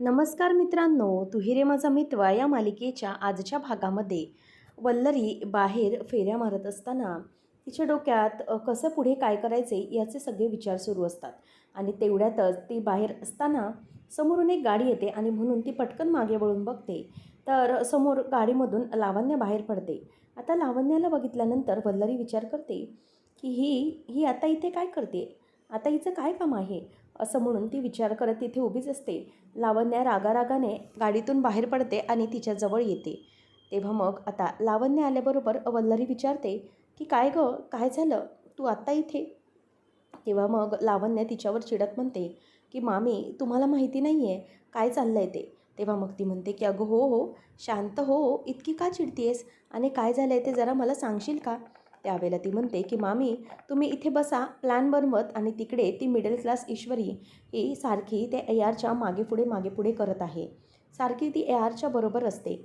नमस्कार मित्रांनो तुहिरे माझा मित्र या मालिकेच्या आजच्या भागामध्ये. वल्लरी बाहेर फेऱ्या मारत असताना तिच्या डोक्यात कसं पुढे काय करायचे याचे सगळे विचार सुरू असतात. आणि तेवढ्यातच ती बाहेर असताना समोरून एक गाडी येते आणि म्हणून ती पटकन मागे वळून बघते. तर समोर गाडीमधून लावण्य बाहेर पडते. आता लावण्याला बघितल्यानंतर वल्लरी विचार करते की ही ही आता इथे काय करते? आता हिचं काय काम आहे? असं म्हणून ती विचार करत तिथे उभीच असते. लावण्या रागारागाने गाडीतून बाहेर पडते आणि तिच्याजवळ येते. तेव्हा मग आता लावण्य आल्याबरोबर वल्लरी विचारते की काय गं? काय झालं? तू आत्ता इथे? तेव्हा मग लावण्य तिच्यावर चिडत म्हणते की मामी तुम्हाला माहिती नाही आहे काय चाललं आहे ते? तेव्हा मग ती म्हणते की अगं हो हो शांत हो हो इतकी का चिडतीयेस? आणि काय झालं आहे ते जरा मला सांगशील का? त्यावेळेला ती म्हणते की मामी तुम्ही इथे बसा प्लॅन बनवत आणि तिकडे ती मिडल क्लास ईश्वरी ही सारखी त्या ए आरच्या मागे पुढे मागे पुढे करत आहे. सारखी ती ए आरच्या बरोबर असते.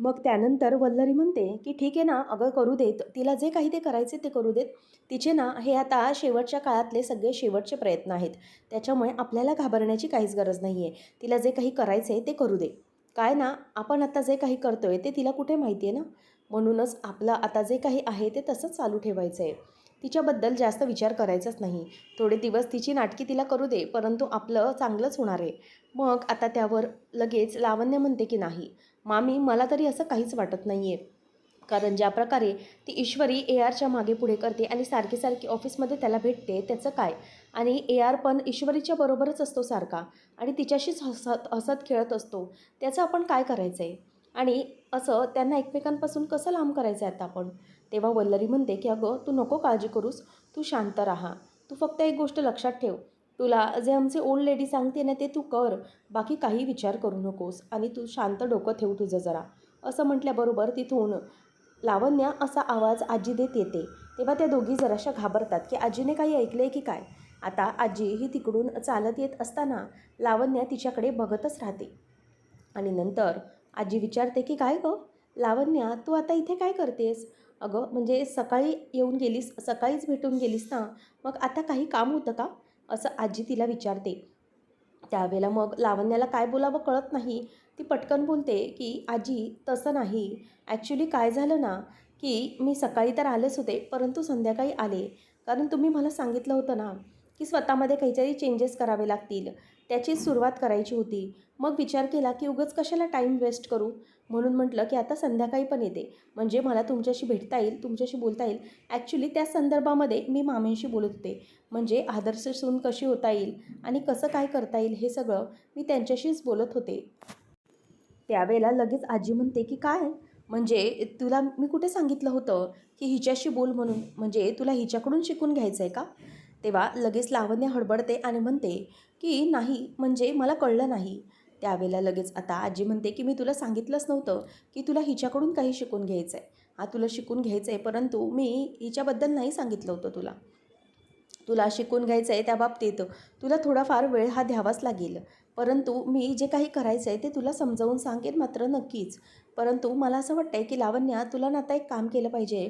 मग त्यानंतर वल्लरी म्हणते की ठीक आहे ना अगं करू देत. तिला जे काही ते करायचे ते करू देत. तिचे ना हे आता शेवटच्या काळातले सगळे शेवटचे प्रयत्न आहेत. त्याच्यामुळे आपल्याला घाबरण्याची काहीच गरज नाही आहे तिला जे काही करायचं आहे ते करू दे. काय ना आपण आता जे काही करतो आहे ते तिला कुठे माहिती आहे ना? म्हणूनच आपलं आता जे काही आहे ते तसंच चालू ठेवायचं आहे. तिच्याबद्दल जास्त विचार करायचाच नाही. थोडे दिवस तिची नाटकी तिला करू दे परंतु आपलं चांगलंच होणार आहे. मग आता त्यावर लगेच लावण्य म्हणते की नाही मामी मला तरी असं काहीच वाटत नाही आहे कारण ज्या प्रकारे ती ईश्वरी ए आरच्या मागे पुढे करते आणि सारखी सारखी ऑफिसमध्ये त्याला भेटते त्याचं काय? आणि ए आर पण ईश्वरीच्या बरोबरच असतो सारखा आणि तिच्याशीच हसत हसत खेळत असतो. त्याचं आपण काय करायचं आहे आणि असं त्यांना एकमेकांपासून कसं लांब करायचं आहे आता आपण? तेव्हा वल्लरी म्हणते की अगं तू नको काळजी करूस तू शांत राहा. तू फक्त एक गोष्ट लक्षात ठेव. तुला जे आमचे ओल्ड लेडी सांगते ना ते तू कर. बाकी काही विचार करू नकोस आणि तू शांत डोकं ठेव तुझं जरा. असं म्हटल्याबरोबर तिथून लावण्या असा आवाज आजी देत येते. तेव्हा त्या दोघी जराशा घाबरतात की आजीने काही ऐकलं आहे की काय? आता आजी ही तिकडून चालत येत असताना लावण्या तिच्याकडे बघतच राहते. आणि नंतर आजी विचारते की काय गं? लावण्या तू आता इथे काय करतेस? अगं म्हणजे सकाळी येऊन गेलीस सकाळीच भेटून गेलीस ना मग आता काही काम होतं का? असं आजी तिला विचारते. त्यावेळेला मग लावण्याला काय बोलावं कळत नाही. ती पटकन बोलते की आजी तसं नाही. ॲक्च्युली काय झालं ना की मी सकाळी तर आलेच होते परंतु संध्याकाळी आले. कारण तुम्ही मला सांगितलं होतं ना की स्वतःमध्ये काहीतरी चेंजेस करावे लागतील. त्याचीच सुरुवात करायची होती. मग विचार केला की उगच कशाला टाईम वेस्ट करू? म्हणून म्हटलं की आता संध्याकाळी पण येते. म्हणजे मला तुमच्याशी भेटता येईल तुमच्याशी बोलता येईल. ॲक्च्युली त्या संदर्भामध्ये मी मामींशी बोलत होते. म्हणजे आदर्श सून कशी होता येईल आणि कसं काय करता येईल हे सगळं मी त्यांच्याशीच बोलत होते. त्यावेळेला लगेच आजी म्हणते की काय? म्हणजे तुला मी कुठे सांगितलं होतं की हिच्याशी बोल म्हणून? म्हणजे तुला हिच्याकडून शिकून घ्यायचं आहे का? तेव्हा लगेच लावण्य हडबडते आणि म्हणते की नाही म्हणजे मला कळलं नाही. त्यावेळेला लगेच आता आजी म्हणते की मी तुला सांगितलंच नव्हतं की तुला हिच्याकडून काही शिकून घ्यायचं आहे हा तुला शिकून घ्यायचं आहे परंतु मी हिच्याबद्दल नाही सांगितलं होतं तुला. तुला शिकून घ्यायचं आहे त्या बाबतीत. तुला थोडाफार वेळ हा द्यावाच लागेल. परंतु मी जे काही करायचं आहे ते तुला समजावून सांगेन मात्र नक्कीच. परंतु मला असं वाटतं आहे की लावण्या तुला ना आता एक काम केलं पाहिजे.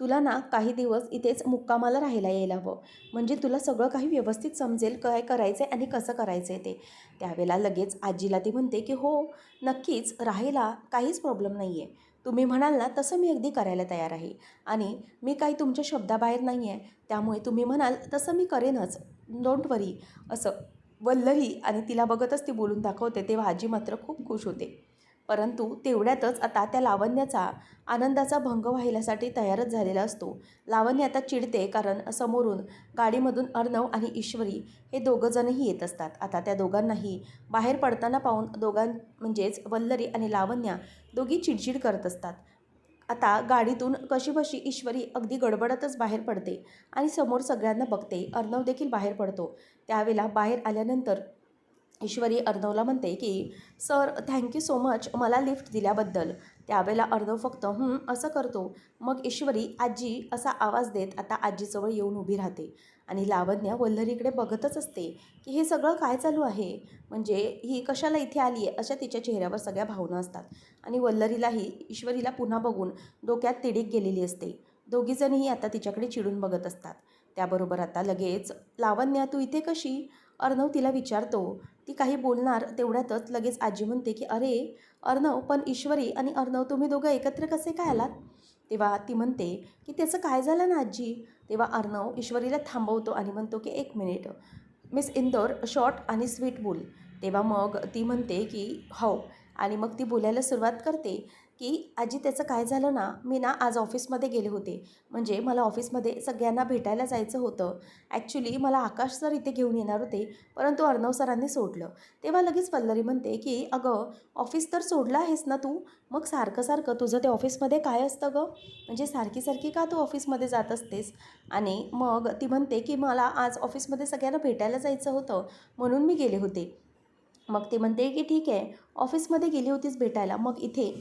तुला ना काही दिवस इथेच मुक्कामाला राहायला यायला हवं म्हणजे तुला सगळं काही व्यवस्थित समजेल काय करायचं आहे आणि कसं करायचं आहे ते. त्यावेळेला लगेच आजीला ती म्हणते की हो नक्कीच राहायला काहीच प्रॉब्लेम नाही आहे तुम्ही म्हणाल ना तसं मी अगदी करायला तयार आहे. आणि मी काही तुमच्या शब्दाबाहेर नाही आहे त्यामुळे तुम्ही म्हणाल तसं मी करेनच. डोंट वरी असं वल्लरी आणि तिला बघतच ती बोलून दाखवते. तेव्हा आजी मात्र खूप खुश होते. परंतु तेवढ्यातच आता त्या लावण्याचा आनंदाचा भंग व्हायलासाठी तयारच झालेला असतो. लावण्य आता चिडते कारण समोरून गाडीमधून अर्णव आणि ईश्वरी हे दोघंजणही येत असतात. आता त्या दोघांनाही बाहेर पडताना पाहून दोघां म्हणजेच वल्लरी आणि लावण्या दोघी चिडचिड करत असतात. आता गाडीतून कशीबशी ईश्वरी अगदी गडबडतच बाहेर पडते आणि समोर सगळ्यांना बघते. अर्णव देखील बाहेर पडतो. त्यावेळेला बाहेर आल्यानंतर ईश्वरी अर्णवला म्हणते की sir thank you so much मला लिफ्ट दिल्याबद्दल. त्यावेळेला अर्णव फक्त हं असं करतो. मग ईश्वरी आजी असा आवाज देत आता आजीजवळ येऊन उभी राहते आणि लावण्या वल्लरीकडे बघतच असते की हे सगळं काय चालू आहे. म्हणजे ही कशाला इथे आली आहे अशा तिच्या चेहऱ्यावर सगळ्या भावना असतात आणि वल्लरीलाही ईश्वरीला पुन्हा बघून डोक्यात तिडीक गेलेली असते. दोघीजणीही आता तिच्याकडे चिडून बघत असतात. त्याबरोबर आता लगेच लावण्या तू इथे कशी? अर्णव तिला विचारतो ती काही बोलणार तेवढ्यातच लगेच आजी म्हणते की अरे अर्णव पण ईश्वरी आणि अर्णव तुम्ही दोघं एकत्र कसे काय आलात? तेव्हा ती म्हणते की त्याचं काय झालं ना आजी? तेव्हा अर्णव ईश्वरीला थांबवतो आणि म्हणतो की एक मिनिट मिस इंदोर शॉर्ट आणि स्वीट बोल. तेव्हा मग ती म्हणते की हो. आणि मग ती बोलायला सुरुवात करते. की आजी त्याचं काय झालं ना मी ना आज ऑफिसमध्ये गेले होते. म्हणजे मला ऑफिसमध्ये सगळ्यांना भेटायला जायचं होतं. ॲक्च्युली मला आकाश सर इथे घेऊन येणार होते परंतु अर्णव सरांनी सोडलं. तेव्हा लगेच पल्लरी म्हणते की अगं ऑफिस तर सोडलं आहेस ना तू? मग सारखं सारखं तुझं ते ऑफिसमध्ये काय असतं गं? म्हणजे सारखी सारखी का तू ऑफिसमध्ये जात असतेस? आणि मग ती म्हणते की मला आज ऑफिसमध्ये सगळ्यांना भेटायला जायचं होतं म्हणून मी गेले होते. मग ते म्हणते की ठीक आहे ऑफिसमध्ये गेली होतीस भेटायला मग इथे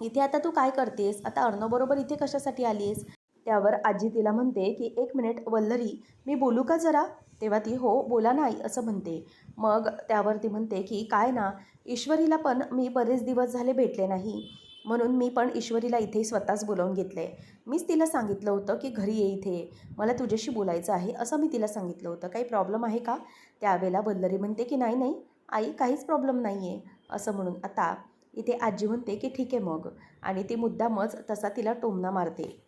इथे आता तू काय करतेस? आता अर्णवबरोबर इथे कशासाठी आली आहेस त्यावर आजी तिला म्हणते की एक मिनिट वल्लरी मी बोलू का जरा? तेव्हा ती हो बोला नाही असं म्हणते. मग त्यावर ती म्हणते की काय ना ईश्वरीला पण मी बरेच दिवस झाले भेटले नाही. म्हणून मी पण ईश्वरीला इथे स्वतःच बोलावून घेतलं. आहे मीच तिला सांगितलं होतं की घरी ये इथे. मला तुझ्याशी बोलायचं आहे असं मी तिला सांगितलं होतं. काही प्रॉब्लेम आहे का? त्यावेळेला वल्लरी म्हणते की नाही नाही. आई काहीच प्रॉब्लेम नाही आहे असं म्हणून. आता इथे आजी म्हणते की ठीक आहे मग. आणि ती मुद्दामच तसा तिला टोमना मारते.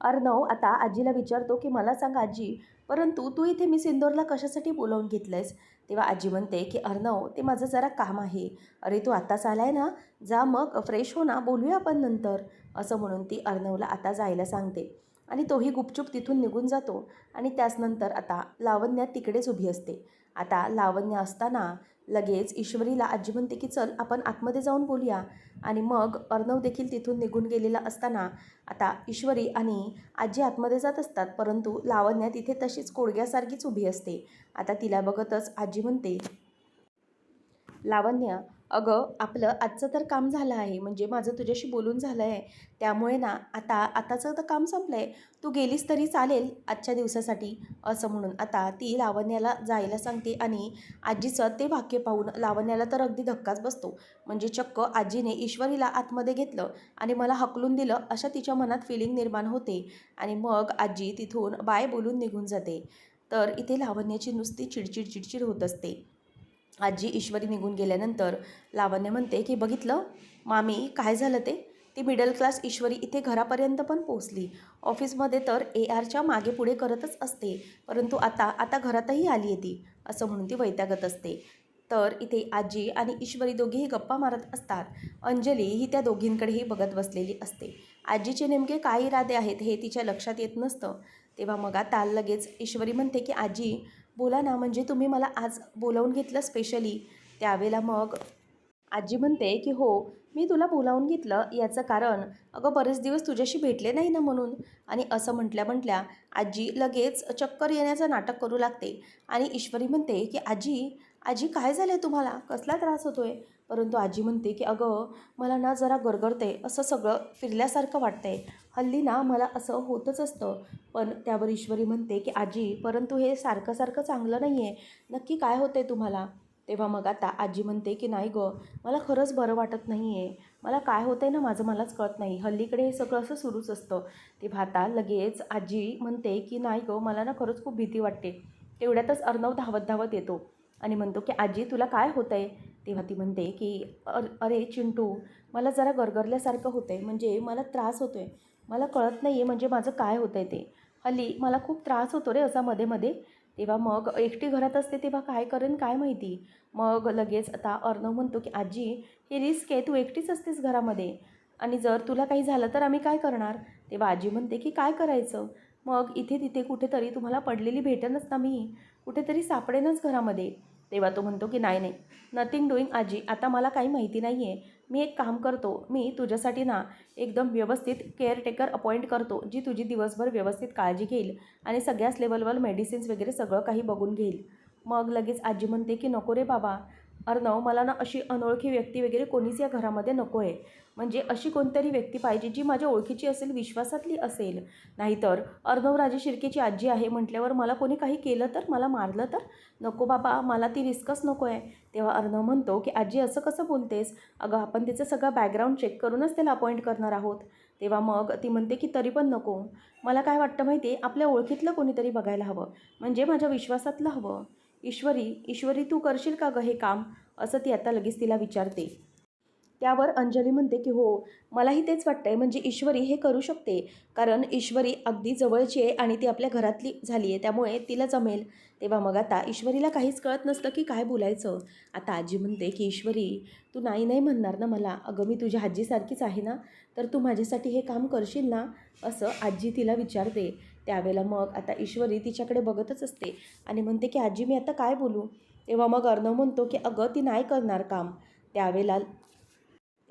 अर्णव आता आजीला विचारतो की मला सांग आजी परंतु तू इथे मी सिंदोरला कशासाठी बोलावून घेतलं आहेस तेव्हा आजी म्हणते की अर्णव ते माझं जरा काम आहे. अरे तू आत्ताच आलाय ना? जा मग फ्रेश हो ना बोलूया आपण नंतर. असं म्हणून ती अर्णवला आता जायला सांगते. आणि तोही गुपचूप तिथून निघून जातो. आणि त्याचनंतर आता लावण्या तिकडेच उभी असते. आता लावण्य असताना लगेच ईश्वरीला आजी म्हणते की चल आपण आतमध्ये जाऊन बोलूया. आणि मग अर्णव देखील तिथून निघून गेलेला असताना आता ईश्वरी आणि आजी आतमध्ये जात असतात परंतु लावण्या तिथे तशीच कोडग्यासारखीच उभी असते. आता तिला बघतच आजी म्हणते लावण्य अगं आपलं आजचं तर काम झालं आहे. म्हणजे माझं तुझ्याशी बोलून झालं आहे. त्यामुळे ना आता आताचं तर काम संपलं आहे तू गेलीस तरी चालेल आजच्या दिवसासाठी. असं म्हणून. आता ती लावण्याला जायला सांगते आणि आजीचं ते वाक्य पाहून लावण्याला तर अगदी धक्काच बसतो. म्हणजे चक्क आजीने ईश्वरीला आतमध्ये घेतलं आणि मला हकलून दिलं अशा तिच्या मनात फिलिंग निर्माण होते. आणि मग आजी तिथून बाय बोलून निघून जाते. तर इथे लावण्याची नुसती चिडचिड चिडचिड होत असते. आजी ईश्वरी निघून गेल्यानंतर लावण्य म्हणते की बघितलं? मामी काय झालं ते? ती मिडल क्लास ईश्वरी इथे घरापर्यंत पण पोचली ऑफिसमध्ये तर ए आरच्या मागे पुढे करतच असते परंतु आता आता घरातही आली आहे ती असं म्हणून ती वैतागत असते. तर इथे आजी आणि ईश्वरी दोघीही गप्पा मारत असतात. अंजली ही त्या दोघींकडेही बघत बसलेली असते. आजीचे नेमके काय इरादे आहेत हे तिच्या लक्षात येत नसतं. तेव्हा मग आता लगेच ईश्वरी म्हणते की आजी बोला ना म्हणजे तुम्ही मला आज बोलावून घेतलं स्पेशली त्यावेळेला मग आजी म्हणते की हो मी तुला बोलावून घेतलं याचं कारण अगं बरेच दिवस तुझ्याशी भेटले नाही ना म्हणून. आणि असं म्हटल्या म्हटल्या आजी लगेच चक्कर येण्याचं नाटक करू लागते. आणि ईश्वरी म्हणते की आजी आजी काय झालं आहे तुम्हाला? कसला त्रास होतो आहे परंतु आजी म्हणते की अगं मला ना जरा गरगरते असं सगळं फिरल्यासारखं वाटतंय. हल्ली ना मला असं होतच असतं. पण त्यावर ईश्वरी म्हणते की आजी परंतु हे सारखं सारखं चांगलं नाही आहे नक्की काय होतं आहे तुम्हाला? तेव्हा मग आता आजी म्हणते की नाही गं मला खरंच बरं वाटत नाही आहे मला काय होतं आहे ना माझं मलाच कळत नाही. हल्लीकडे हे सगळं असं सुरूच असतं. तेव्हा आता लगेच आजी म्हणते की नाही गं मला ना खरंच खूप भीती वाटते. तेवढ्यातच अर्णव धावत धावत येतो आणि म्हणतो की आजी तुला काय होतं आहे तेव्हा ती म्हणते की अर अरे चिंटू मला जरा गरगरल्यासारखं होतं आहे म्हणजे मला त्रास होतो आहे मला कळत नाही आहे म्हणजे माझं काय होतं आहे ते. हल्ली मला खूप त्रास होतो रे असा मध्ये मध्ये. तेव्हा मग एकटी घरात असते तेव्हा काय करेन काय माहिती. मग लगेच आता अर्णव म्हणतो की आजी ही रिस्क आहे. तू एकटीच असतेस घरामध्ये. आणि जर तुला काही झालं तर आम्ही काय करणार? तेव्हा आजी म्हणते की काय करायचं? मग इथे तिथे कुठेतरी तुम्हाला पडलेली भेटेनच ना मी. कुठेतरी सापडेनच घरामध्ये. तेव्हा तो म्हणतो की नाही नाही. नथिंग डुईंग आजी. आता मला काही माहिती नाही आहे मी एक काम करतो. मी तुझ्यासाठी ना एकदम व्यवस्थित केअरटेकर अपॉइंट करतो जी तुझी दिवसभर व्यवस्थित काळजी घेईल आणि सगळ्याच लेवलवर मेडिसिन्स वगैरे सगळं काही बघून घेईल. मग लगेच आजी म्हणते की नको रे बाबा. अर्णव मला ना अशी अनोळखी व्यक्ती वगैरे कोणीच या घरामध्ये नको आहे म्हणजे अशी कोणतरी व्यक्ती पाहिजे जी माझ्या ओळखीची असेल विश्वासातली असेल. नाहीतर अर्णवराजे शिर्केची आजी आहे म्हटल्यावर मला कोणी काही केलं तर मला मारलं तर? नको बाबा मला ती रिस्कच नको आहे तेव्हा अर्णव म्हणतो की आजी असं कसं बोलतेस? अगं आपण तिचं सगळं बॅकग्राऊंड चेक करूनच त्याला अपॉइंट करणार आहोत. तेव्हा मग ती म्हणते की तरी पण नको. मला काय वाटतं माहिती आहे? आपल्या ओळखीतलं कोणीतरी बघायला हवं. म्हणजे माझ्या विश्वासातलं हवं. ईश्वरी ईश्वरी तू करशील का गं हे काम? असं ती आता लगेच तिला विचारते. त्यावर अंजली म्हणते की हो मलाही तेच वाटतंय. म्हणजे ईश्वरी हे करू शकते. कारण ईश्वरी अगदी जवळची आहे आणि ती आपल्या घरातली झाली आहे त्यामुळे तिला जमेल. तेव्हा मग आता ईश्वरीला काहीच कळत नसतं की काय बोलायचं. आता आजी म्हणते की ईश्वरी तू नाही नाही म्हणणार ना मला. अगं मी तुझ्या आजीसारखीच आहे ना? तर तू माझ्यासाठी हे काम करशील ना? असं आजी तिला विचारते. त्यावेळेला मग आता ईश्वरी तिच्याकडे बघतच असते आणि म्हणते की आजी मी आता काय बोलू? तेव्हा मग अर्णव म्हणतो की अगं ती नाही करणार काम. त्यावेळेला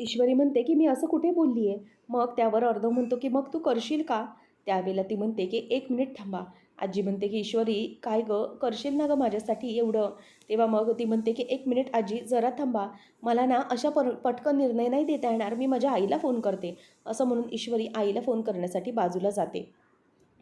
ईश्वरी म्हणते की मी असं कुठे बोलली आहे मग त्यावर अर्धव म्हणतो की मग तू करशील का? त्यावेळेला ती म्हणते की एक मिनिट थांबा. आजी म्हणते की ईश्वरी काय गं? करशील ना गं माझ्यासाठी एवढं? तेव्हा मग ती म्हणते की एक मिनिट आजी जरा थांबा. मला ना अशा पर पटकन निर्णय नाही देता येणार. मी माझ्या आईला फोन करते. असं म्हणून ईश्वरी आईला फोन करण्यासाठी बाजूला जाते.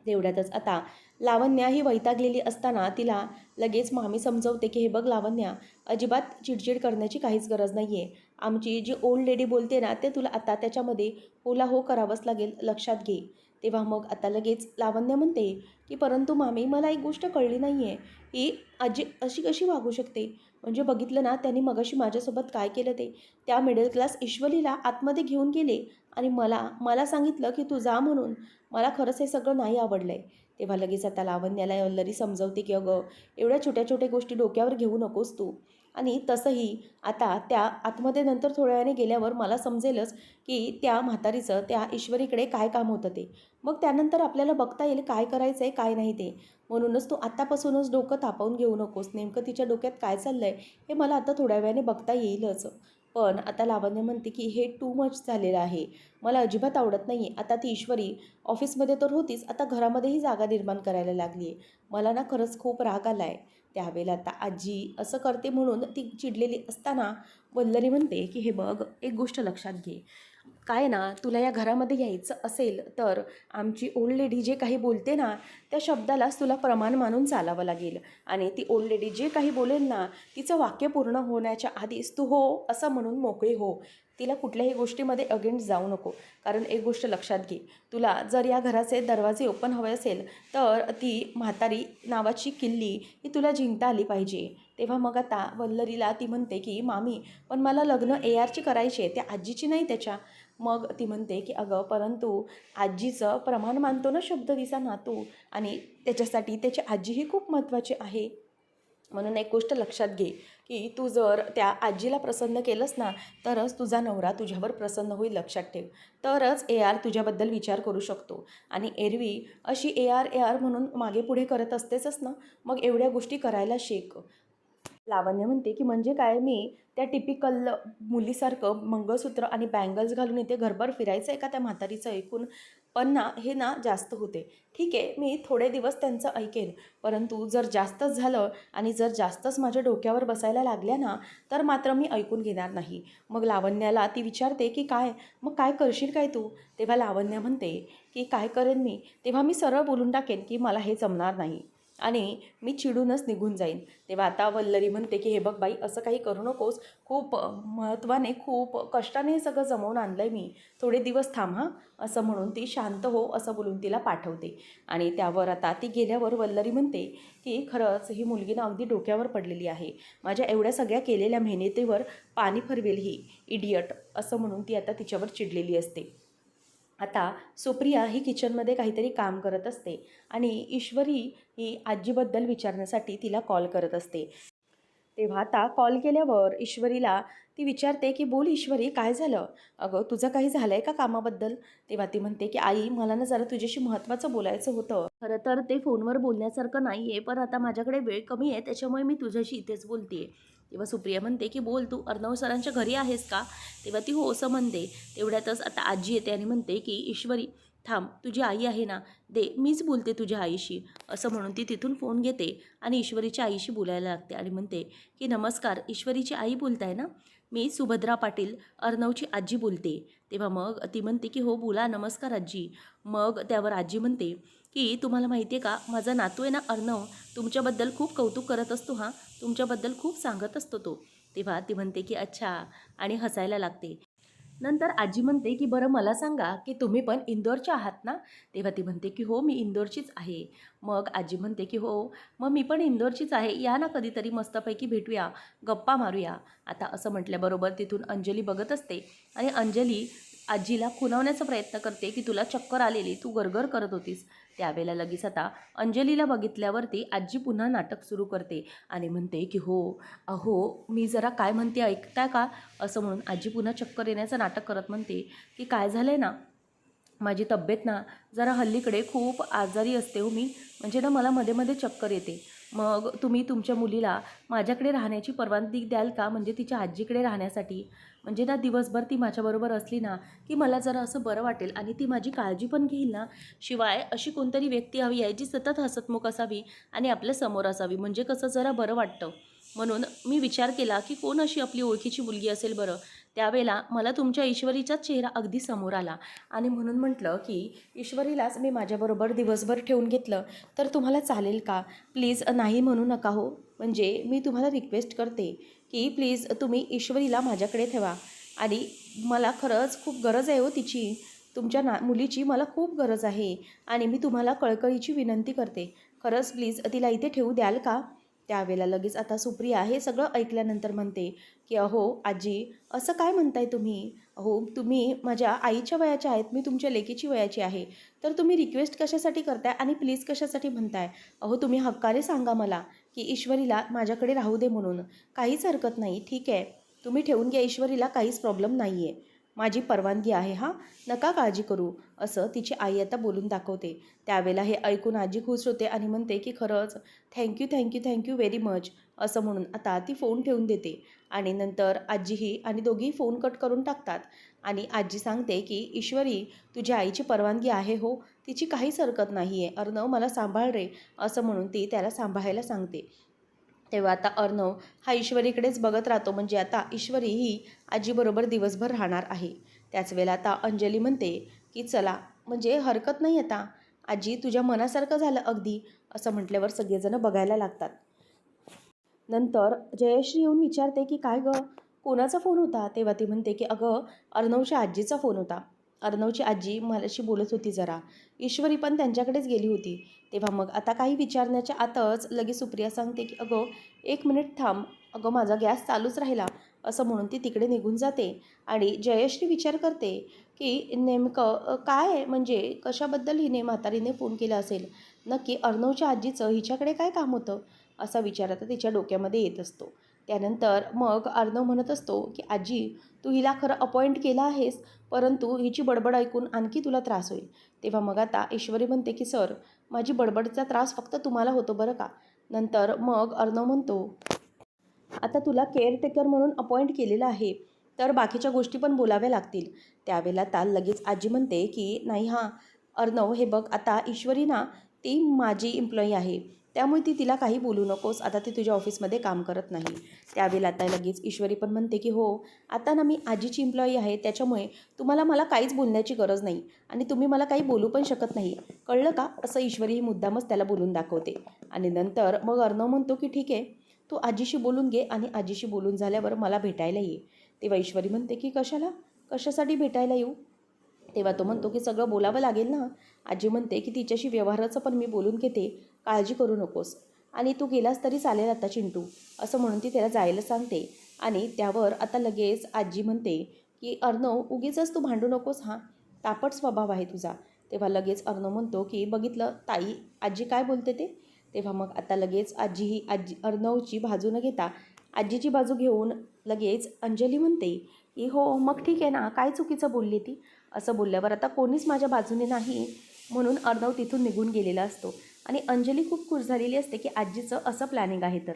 तेवढ्यातच. आता लावण्या ही वैतागलेली असताना तिला लगेच मामी समजवते की हे बघ लावण्या अजिबात चिडचिड करण्याची काहीच गरज नाही आहे आमची जी ओल्ड लेडी बोलते ना ते तुला आता त्याच्यामध्ये ओला हो करावंच लागेल लक्षात घे. तेव्हा मग आता लगेच लावण्य म्हणते की परंतु मामी मला एक गोष्ट कळली नाही आहे ही आजी अशी कशी वागू शकते? म्हणजे बघितलं ना त्यांनी मगाशी माझ्यासोबत काय केलं ते? त्या मिडल क्लास ईश्वरीला आतमध्ये घेऊन गेले आणि मला मला सांगितलं की तू जा म्हणून. मला खरंच हे सगळं नाही आवडलं आहे तेव्हा लगेच आता लावण्याला लरी समजवते की अगं एवढ्या छोट्या छोट्या गोष्टी डोक्यावर घेऊ नकोस तू. आणि तसंही आता त्या आतमध्ये नंतर थोड्या वेळाने गेल्यावर मला समजेलच की त्या म्हातारीचं त्या ईश्वरीकडे काय काम होतं ते. मग त्यानंतर आपल्याला बघता येईल काय करायचं आहे काय नाही ते. म्हणूनच तू आत्तापासूनच डोकं तापवून घेऊ नकोस. नेमकं तिच्या डोक्यात काय चाललं आहे हे मला आता थोड्या वेळाने बघता येईलच. पण आता लावण्य म्हणते की हे टू मच झालेलं आहे. मला अजिबात आवडत नाही आता ती ईश्वरी ऑफिसमध्ये तर होतीच. आता घरामध्येही जागा निर्माण करायला लागली आहे मला ना खरंच खूप राग आला आहे त्यावेळेला आता आजी असं करते म्हणून ती चिडलेली असताना वल्लरी म्हणते की हे बघ एक गोष्ट लक्षात घे. काय ना तुला या घरामध्ये यायचं असेल तर आमची ओल्ड लेडी जे काही बोलते ना त्या शब्दालाच तुला प्रमाण मानून चालावं लागेल. आणि ती ओल्ड लेडी जे काही बोलेल ना तिचं वाक्य पूर्ण होण्याच्या आधीच तू हो असं म्हणून मोकळी हो. तिला कुठल्याही गोष्टीमध्ये अगेन्स्ट जाऊ नको. कारण एक गोष्ट लक्षात घे. तुला जर या घराचे दरवाजे ओपन हवे असेल तर ती म्हातारी नावाची किल्ली ही तुला जिंकता आली पाहिजे. तेव्हा मग आता वल्लरीला ती म्हणते की मामी पण मला लग्न ए आरची करायची आहे त्या आजीची नाही त्याच्या. मग ती म्हणते की अगं परंतु आजीचं प्रमाण मानतो ना शब्द दिसा नातू आणि त्याच्यासाठी त्याची आजी ही खूप महत्त्वाची आहे. म्हणून एक गोष्ट लक्षात घे. की तू जर त्या आजीला प्रसन्न केलंस ना तरच तुझा नवरा तुझ्यावर प्रसन्न होईल लक्षात ठेव. तरच ए आर तुझ्याबद्दल विचार करू शकतो. आणि एरवी अशी ए आर ए आर म्हणून मागे पुढे करत असतेच ना मग एवढ्या गोष्टी करायला शेक. लावण्य म्हणते की म्हणजे काय? मी त्या टिपिकल मुलीसारखं मंगळसूत्र आणि बँगल्स घालून इथे घरभर फिरायचं आहे का त्या म्हातारीचं ऐकून? पण ना हे ना जास्त होते. ठीक आहे मी थोडे दिवस त्यांचं ऐकेन. परंतु जर जास्तच झालं आणि जर जास्तच माझ्या डोक्यावर बसायला लागल्या ना तर मात्र मी ऐकून घेणार नाही. मग लावण्याला ती विचारते की काय? मग काय करशील काय तू? तेव्हा लावण्य म्हणते की काय करेन मी? तेव्हा मी सरळ बोलून टाकेन की मला हे जमणार नाही. आणि मी चिडूनच निघून जाईन. तेव्हा आता वल्लरी म्हणते की हे बघ बाई असं काही करू नकोस. खूप महत्त्वाने खूप कष्टाने हे सगळं जमवून आणलं आहे मी. थोडे दिवस थांब हां. असं म्हणून ती शांत हो असं बोलून तिला पाठवते. आणि त्यावर आता ती गेल्यावर वल्लरी म्हणते की खरंच ही मुलगी ना अगदी डोक्यावर पडलेली आहे. माझ्या एवढ्या सगळ्या केलेल्या मेहनतीवर पाणी फरवेल ही इडियट. असं म्हणून ती आता तिच्यावर चिडलेली असते. आता सुप्रिया ही किचनमध्ये काहीतरी काम करत असते आणि ईश्वरी ही आजीबद्दल विचारण्यासाठी तिला कॉल करत असते. तेव्हा आता कॉल केल्यावर ईश्वरीला ती विचारते की बोल ईश्वरी काय झालं? अगं तुझं काही झालं आहे का कामाबद्दल? तेव्हा ती म्हणते की आई मला ना जरा तुझ्याशी महत्त्वाचं बोलायचं होतं. खरं तर ते फोनवर बोलण्यासारखं नाही आहे पण आता माझ्याकडे वेळ कमी आहे त्याच्यामुळे मी तुझ्याशी इथेच बोलते तेव्हा सुप्रिया म्हणते की बोल तू अर्णव सरांच्या घरी आहेस का? तेव्हा ती हो असं म्हणते. तेवढ्यातच आता आजी येते आणि म्हणते की ईश्वरी थांब तुझी आई आहे ना? दे मीच बोलते तुझ्या आईशी. असं म्हणून ती तिथून फोन घेते आणि ईश्वरीच्या आईशी बोलायला लागते आणि म्हणते की नमस्कार ईश्वरीची आई बोलताय ना? मी सुभद्रा पाटील अर्णवची आजी बोलते. तेव्हा मग ती म्हणते की हो बोला नमस्कार आजी. मग त्यावर आजी म्हणते की तुम्हाला माहिती आहे का माझा नातू आहे ना अर्णव तुमच्याबद्दल खूप कौतुक करत असतो हां तुमच्याबद्दल खूप सांगत असतो तो. तेव्हा ती म्हणते की अच्छा आणि हसायला लागते. नंतर आजी म्हणते की बरं मला सांगा की तुम्ही पण इंदोरच्या आहात ना? तेव्हा ती म्हणते की हो मी इंदोरचीच आहे. मग आजी म्हणते की हो मग मी पण इंदोरचीच आहे. या ना कधीतरी मस्तपैकी भेटूया गप्पा मारूया. आता असं म्हटल्याबरोबर तिथून अंजली बघत असते आणि अंजली आजीला खुणवण्याचा प्रयत्न करते की तुला चक्कर आलेली तू गरगर करत होतीस. त्यावेळेला लगेच आता अंजलीला बघितल्यावरती आजी पुन्हा नाटक सुरू करते आणि म्हणते की हो अहो मी जरा काय म्हणते ऐकताय का? असं म्हणून आजी पुन्हा चक्कर येण्याचं नाटक करत म्हणते की काय झालं आहे ना? माझी तब्येत ना जरा हल्लीकडे खूप आजारी असते हो मी. म्हणजे ना मला मध्ये मध्ये चक्कर येते. मग तुम्ही तुमच्या मुलीला माझ्याकडे राहण्याची परवानगी द्याल का? म्हणजे तिच्या आजीकडे राहण्यासाठी. म्हणजे ना दिवसभर ती माझ्याबरोबर असली ना की मला जरा असं बरं वाटेल आणि ती माझी काळजी पण घेईल ना. शिवाय अशी कोणतरी व्यक्ती हवी आहे जी सतत हसतमुख असावी आणि आपल्यासमोर असावी. म्हणजे कसं जरा बरं वाटतं. म्हणून मी विचार केला की कोण अशी आपली ओळखीची मुलगी असेल बरं? त्यावेळेला मला तुमच्या ईश्वरीचाच चेहरा अगदी समोर आला. आणि म्हणून म्हटलं की ईश्वरीलाच मी माझ्याबरोबर दिवसभर ठेवून घेतलं तर तुम्हाला चालेल का? प्लीज नाही म्हणू नका हो. म्हणजे मी तुम्हाला रिक्वेस्ट करते की प्लीज तुम्ही ईश्वरीला माझ्याकडे ठेवा. आणि मला खरंच खूप गरज आहे हो तिची. तुमच्या ना मुलीची मला खूप गरज आहे. आणि मी तुम्हाला कळकळीची विनंती करते. खरंच प्लीज तिला इथे ठेवू द्याल का? त्यावेळेला लगेच आता सुप्रिया हे सगळं ऐकल्यानंतर म्हणते की अहो आजी असं काय म्हणताय तुम्ही? अहो तुम्ही माझ्या आईच्या वयाच्या आहेत मी तुमच्या लेकीची वयाची आहे. तर तुम्ही रिक्वेस्ट कशासाठी करताय आणि प्लीज कशासाठी म्हणताय? अहो तुम्ही हक्काने सांगा मला की ईश्वरीला माझ्याकडे राहू दे म्हणून. काहीच हरकत नाही ठीक आहे. तुम्ही ठेवून घ्या ईश्वरीला काहीच प्रॉब्लेम नाही आहे माझी परवानगी आहे हां? नका काळजी करू असं तिची आई आता बोलून दाखवते. त्यावेळेला हे ऐकून आजी खुश होते आणि म्हणते की खरंच thank you thank you thank you very much असं म्हणून आता ती फोन ठेवून देते. आणि नंतर आजीही आणि दोघीही फोन कट करून टाकतात. आणि आजी सांगते की ईश्वरी तुझ्या आईची परवानगी आहे हो. तिची काहीच हरकत नाही आहे अर्णव मला सांभाळ रे असं म्हणून ती त्याला सांभाळायला सांगते. तेव्हा आता अर्णव हा ईश्वरीकडेच बघत राहतो म्हणजे आता ईश्वरी ही आजीबरोबर दिवसभर राहणार आहे. त्याच वेळेला आता अंजली म्हणते की चला म्हणजे हरकत नाही आता. आजी तुझ्या मनासारखं झालं अगदी असं म्हटल्यावर सगळेजणं बघायला लागतात. नंतर जयश्री येऊन विचारते की काय गं? कोणाचा फोन होता? तेव्हा ती म्हणते की अगं अर्णवच्या आजीचा फोन होता. अर्णवची आजी मलाशी बोलत होती जरा. ईश्वरी पण त्यांच्याकडेच गेली होती. तेव्हा मग आता काही विचारण्याच्या आतच लगेच सुप्रिया सांगते की अगं एक मिनिट थांब. अगं माझा गॅस चालूच राहिला. असं म्हणून ती तिकडे निघून जाते आणि जयश्री विचार करते की नेमकं काय? म्हणजे कशाबद्दल हिने म्हातारीने फोन केला असेल? नक्की अर्णवच्या आजीचं हिच्याकडे काय काम होतं? असा विचार आता तिच्या डोक्यामध्ये येत असतो. त्यानंतर मग अर्णव म्हणत असतो की आजी तू हिला खरं अपॉइंट केलं आहेस परंतु हिची बडबड ऐकून आणखी तुला त्रास होईल. तेव्हा मग आता ईश्वरी म्हणते की सर माझी बडबडचा त्रास फक्त तुम्हाला होतो बरं का? नंतर मग अर्णव म्हणतो आता तुला केअरटेकर म्हणून अपॉइंट केलेलं आहे तर बाकीच्या गोष्टी पण बोलाव्या लागतील. त्यावेळेला ताल लगेच आजी म्हणते की नाही हां अर्णव हे बघ आता ईश्वरी ना ती माझी एम्प्लॉई आहे. त्यामुळे ती तिला काही बोलू नकोस. आता ती तुझ्या ऑफिसमध्ये काम करत नाही. त्यावेळी आता लगेच ईश्वरी पण म्हणते की हो आता ना मी आजीची एम्प्लॉई आहे. त्याच्यामुळे तुम्हाला मला काहीच बोलण्याची गरज नाही आणि तुम्ही मला काही बोलू पण शकत नाही. कळलं का? असं ईश्वरी ही मुद्दामच त्याला बोलून दाखवते. आणि नंतर मग अर्णव म्हणतो की ठीक आहे तू आजीशी बोलून घे आणि आजीशी बोलून झाल्यावर मला भेटायला ये. तेव्हा ईश्वरी म्हणते की कशाला? कशासाठी भेटायला येऊ? तेव्हा तो म्हणतो की सगळं बोलावं लागेल ना? आजी म्हणते की तिच्याशी व्यवहाराचं पण मी बोलून घेते. काळजी करू नकोस. आणि तू गेलास तरी चालेल आता चिंटू. असं म्हणून ती त्याला जायला सांगते. आणि त्यावर आता लगेच आजी म्हणते की अर्णव उगीचच तू भांडू नकोस हां. तापट स्वभाव आहे तुझा. तेव्हा लगेच अर्णव म्हणतो की बघितलं ताई आजी काय बोलते ते? तेव्हा मग आता लगेच आजी ही आजी अर्णवची बाजू न घेता आजीची बाजू घेऊन लगेच अंजली म्हणते की हो मग ठीक आहे ना काय चुकीचं बोलली ती? असं बोलल्यावर आता कोणीच माझ्या बाजूने नाही म्हणून अर्णव तिथून निघून गेलेला असतो. आणि अंजली खूप खुश झालेली असते की आजीचं असं प्लॅनिंग आहे तर.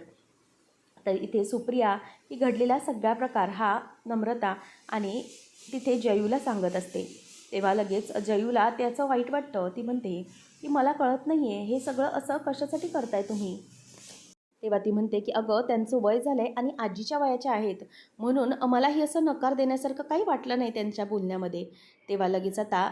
तर इथे सुप्रिया ही घडलेला सगळा प्रकार हा नम्रता आणि तिथे जयूला सांगत असते. तेव्हा लगेच जयूला त्याचं वाईट वाटतं. ती म्हणते की मला कळत नाही आहे हे सगळं असं कशासाठी करताय तुम्ही? तेव्हा ती म्हणते की अगं त्यांचं वय झालं आहे आणि आजीच्या वयाच्या आहेत. म्हणून मलाही असं नकार देण्यासारखं काही वाटलं नाही त्यांच्या बोलण्यामध्ये. तेव्हा लगेच आता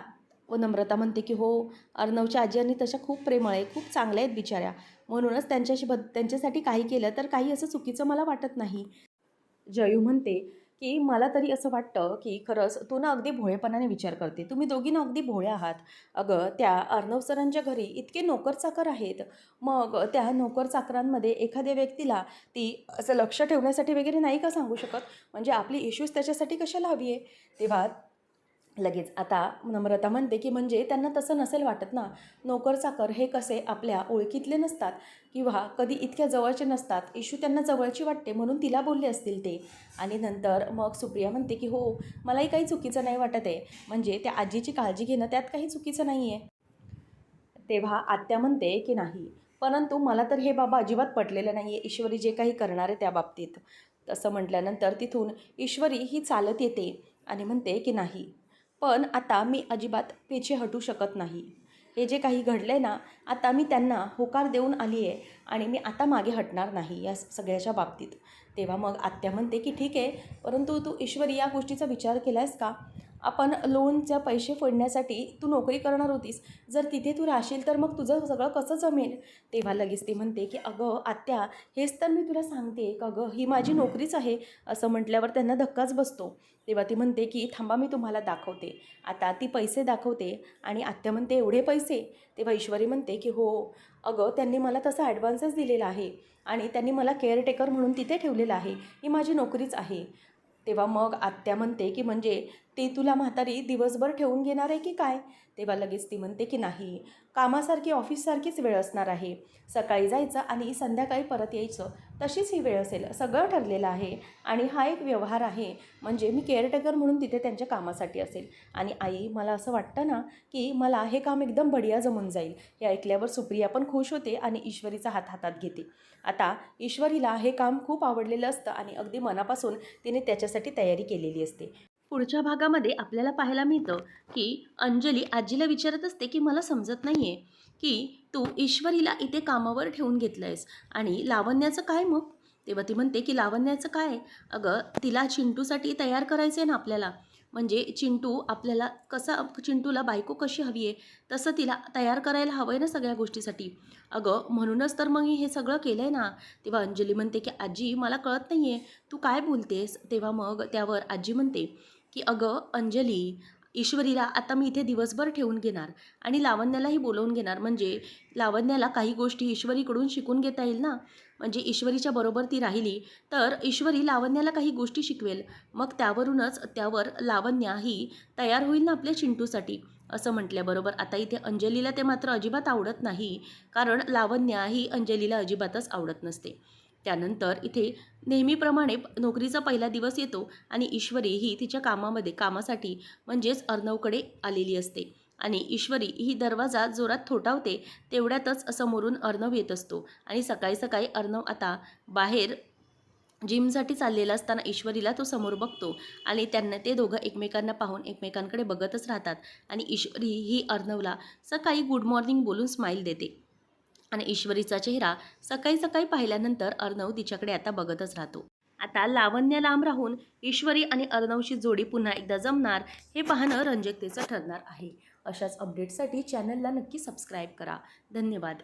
व नम्रता म्हणते की हो अर्णवच्या आजी आणि तशा खूप प्रेमळ आहे खूप चांगल्या आहेत बिचाऱ्या. म्हणूनच त्यांच्याशी बद त्यांच्यासाठी काही केलं तर काही असं चुकीचं मला वाटत नाही. जयू म्हणते की मला तरी असं वाटतं की खरंच तू ना अगदी भोळेपणाने विचार करते. तुम्ही दोघी ना अगदी भोळ्या आहात. अगं त्या अर्णव सरांच्या घरी इतके नोकर चाकर आहेत. मग त्या नोकर चाकरांमध्ये एखाद्या व्यक्तीला ती असं लक्ष ठेवण्यासाठी वगैरे नाही का सांगू शकत? म्हणजे आपली इश्यूज त्याच्यासाठी कशाला हवी आहे? तेव्हा लगेच. आता नम्रता म्हणते की म्हणजे त्यांना तसं नसेल वाटत ना? नोकर चाकर हे कसे आपल्या ओळखीतले नसतात किंवा कधी इतक्या जवळचे नसतात? इशू त्यांना जवळची वाटते म्हणून तिला बोलले असतील ते. आणि नंतर मग सुप्रिया म्हणते की हो मलाही काही चुकीचं नाही वाटत आहे. म्हणजे त्या आजीची काळजी घेणं त्यात काही चुकीचं नाही आहे तेव्हा आत्या म्हणते की नाही. परंतु मला तर हे बाबा अजिबात पटलेलं नाही आहे ईश्वरी जे काही करणार आहे त्या बाबतीत. तसं म्हटल्यानंतर तिथून ईश्वरी ही चालत येते. आणि म्हणते की नाही. पण आता मी अजिबात पेछे हटू शकत नाही. हे जे काही घडलं आहे ना आता मी त्यांना होकार देऊन आली आहे आणि मी आता मागे हटणार नाही या सगळ्याच्या बाबतीत. तेव्हा मग आत्या म्हणते की ठीक आहे परंतु तू ईश्वरी या गोष्टीचा विचार केला आहेस का? आपण लोनच्या पैसे फेडण्यासाठी तू नोकरी करणार होतीस. जर तिथे तू राहशील तर मग तुझं सगळं कसं जमेल? तेव्हा लगेच ती म्हणते की अगं आत्या हेच तर मी तुला सांगते का अगं ही माझी नोकरीच आहे असं म्हटल्यावर त्यांना धक्काच बसतो. तेव्हा ती म्हणते की थांबा मी तुम्हाला दाखवते. आता ती पैसे दाखवते आणि आत्या म्हणते एवढे पैसे? तेव्हा ईश्वरी म्हणते की हो. अगं त्यांनी मला तसा ॲडव्हान्सच दिलेला आहे आणि त्यांनी मला केअरटेकर म्हणून तिथे ठेवलेलं आहे. ही माझी नोकरीच आहे. तेव्हा मग आत्या म्हणते की म्हणजे ते तुला म्हातारी दिवसभर ठेवून घेणार आहे की काय? तेव्हा लगेच ती म्हणते की नाही कामासारखी ऑफिससारखीच वेळ असणार आहे. सकाळी जायचं आणि संध्याकाळी परत यायचं. तशीच ही वेळ असेल. सगळं ठरलेलं आहे आणि हा एक व्यवहार आहे. म्हणजे मी केअरटेकर म्हणून तिथे त्यांच्या कामासाठी असेल. आणि आई मला असं वाटतं ना की मला हे काम एकदम बढिया जमून जाईल. हे ऐकल्यावर सुप्रिया पण खुश होते आणि ईश्वरीचा हात हातात घेते. आता ईश्वरीला हे काम खूप आवडलेलं असतं आणि अगदी मनापासून तिने त्याच्यासाठी तयारी केलेली असते. पुढच्या भागामध्ये आपल्याला पाहायला मिळतं की अंजली आजीला विचारत असते की मला समजत नाही आहे की तू ईश्वरीला इथे कामावर ठेवून घेतलं आहेस आणि लावण्याचं काय मग? तेव्हा ती म्हणते की लावण्याचं काय? अगं तिला चिंटूसाठी तयार करायचं आहे ना आपल्याला. म्हणजे चिंटू आपल्याला कसा चिंटूला बायको कशी हवी आहे? तसं तिला तयार करायला हवं आहे ना सगळ्या गोष्टीसाठी. अगं म्हणूनच तर मग मी हे सगळं केलं आहे ना. तेव्हा अंजली म्हणते की आजी मला कळत नाही आहे तू काय बोलतेस? तेव्हा मग त्यावर आजी म्हणते की अगं अंजली ईश्वरीला आता मी इथे दिवसभर ठेवून घेणार आणि लावण्यालाही बोलवून घेणार. म्हणजे लावण्याला काही गोष्टी ईश्वरीकडून शिकून घेता येईल ना? म्हणजे ईश्वरीच्या बरोबर ती राहिली तर ईश्वरी लावण्याला काही गोष्टी शिकवेल. मग त्यावरूनच त्यावर लावण्या ही तयार होईल ना आपल्या चिंटूसाठी? असं म्हटल्याबरोबर आता इथे अंजलीला ते मात्र अजिबात आवडत नाही. कारण लावण्या ही अंजलीला अजिबातच आवडत नसते. त्यानंतर इथे नेहमीप्रमाणे नोकरीचा पहिला दिवस येतो आणि ईश्वरी ही तिच्या कामामध्ये कामासाठी म्हणजेच अर्णवकडे आलेली असते. आणि ईश्वरी ही दरवाजा जोरात थोटावते तेवढ्यातच समोरून अर्णव येत असतो. आणि सकाळी सकाळी अर्णव आता बाहेर जिमसाठी चाललेला असताना ईश्वरीला तो समोर बघतो आणि त्यांना ते दोघं एकमेकांना पाहून एकमेकांकडे बघतच राहतात. आणि ईश्वरी ही अर्णवला सकाळी गुड मॉर्निंग बोलून स्माईल देते. आणि ईश्वरीचा चेहरा सकाळी सकाळी पाहिल्यानंतर अर्णव तिच्याकडे आता बघतच राहतो. आता लावण्य लांब राहून ईश्वरी आणि अर्णवची जोडी पुन्हा एकदा जमणार हे पाहणं रंजकतेचं ठरणार आहे. अशाच अपडेटसाठी चॅनलला नक्की सबस्क्राईब करा. धन्यवाद.